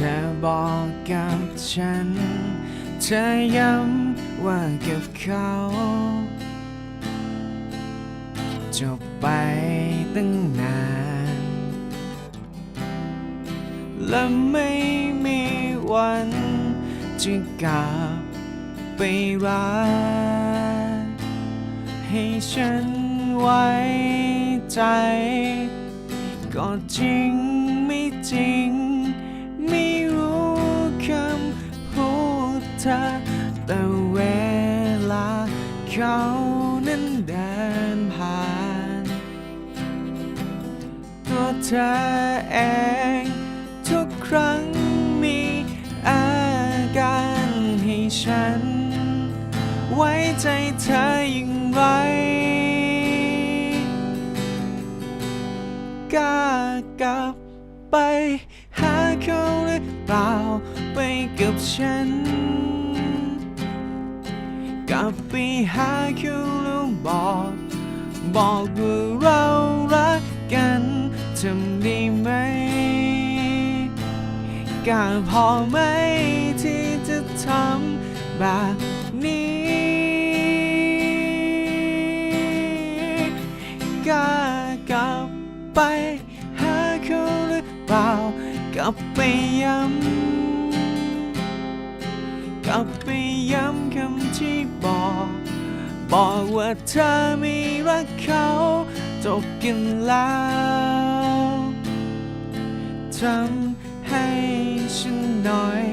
ธอบอกกับฉัน เธอย้ำว่ากับเขาจบไปตั้งนาน และไม่มีวันจะกลับไปรักให้ฉันไว้ใจ ก็จริงไม่จริง เธอ แต่เวลาเขานั้นเดินผ่าน ตัวเธอเอง ทุกครั้งมีอาการให้ฉัน ไว้ใจเธออย่างไรกล้ากลับไป หาเขาหรือเปล่าไปกับฉัน ลับไปหาเขาแล้วบอก บอกว่าเรารักกันทำได้ไหมกล้าพอไหมที่จะทำแบบนี้กล้ากลับไปหาเขาหรือเปล่ากลับไปย้ำ ลับไปย้ำคำที่บอก บอกว่าเธอไม่รักเขาจบกันแล้วทำให้ฉันหน่อย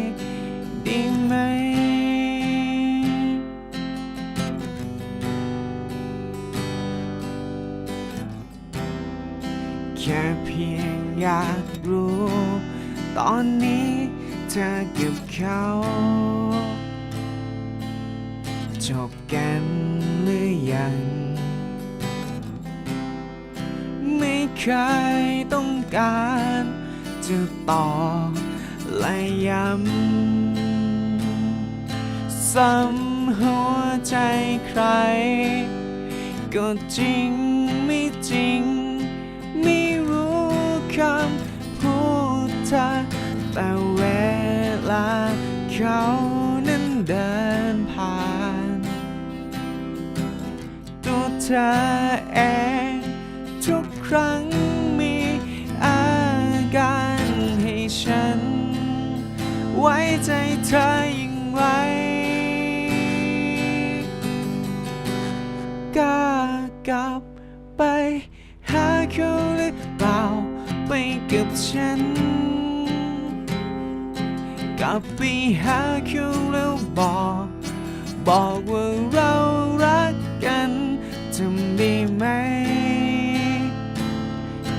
ด้ไหม แค่เพียงอยากรู้ ตอนนี้เธอกับเขา จบกันหรือยัง ไม่เคยต้องการจะต่อและย้ำซ้ำหัวใจใคร ก็จริงไม่จริง ไม่รู้คำพูดเธอแต่เวลาเขานั้นเดิน เธอเองทุกครั้งมีอาการให้ฉัน ไว้ใจเธออย่างไรกล้ากลับไปหาเขาหรือเปล่าไปกับฉันกลับไปหาเขาแล้วบอก บอกว่าเรา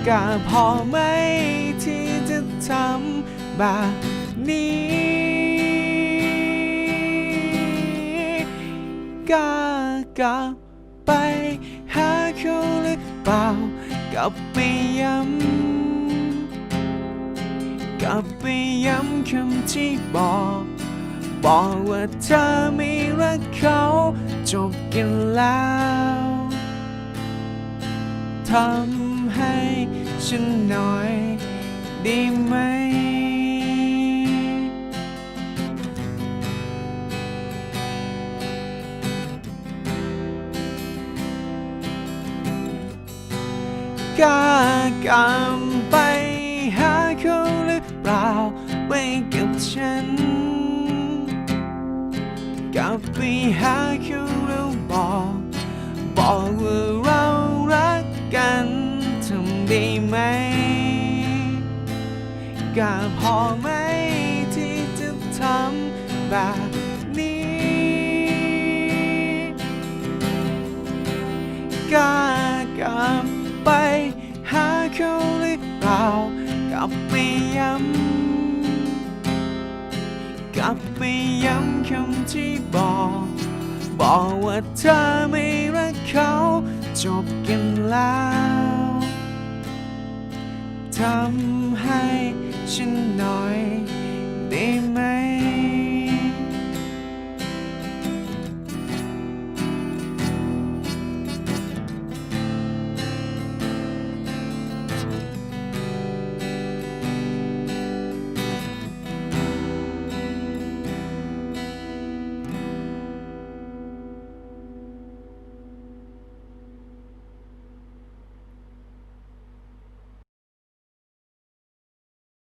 กล้าพอไหมที่จะทำแบบนี้กล้ากลับไปหาเขาหรือเปล่ากลับไปย้ำกลับไปย้ำคำที่บอกบอกว่าเธอไม่รักเขาจบกันแล้วทำให้ ฉันหน่อยได้ไหมกล้ากลับไปหาเขาหรือเปล่าไปกับฉัน กลับไปหาเขาแล้วบอก บอกว่า ไหมกล้าพอไหมที่จะทำแบบนี้ กล้ากลับไปหาเขาหรือเปล่ากลับไปย้ำกลับไปย้ำคำที่บอก บอกว่าเธอไม่รักเขา จบกันแล้ว ทำให้ฉันหน่อยได้ไหม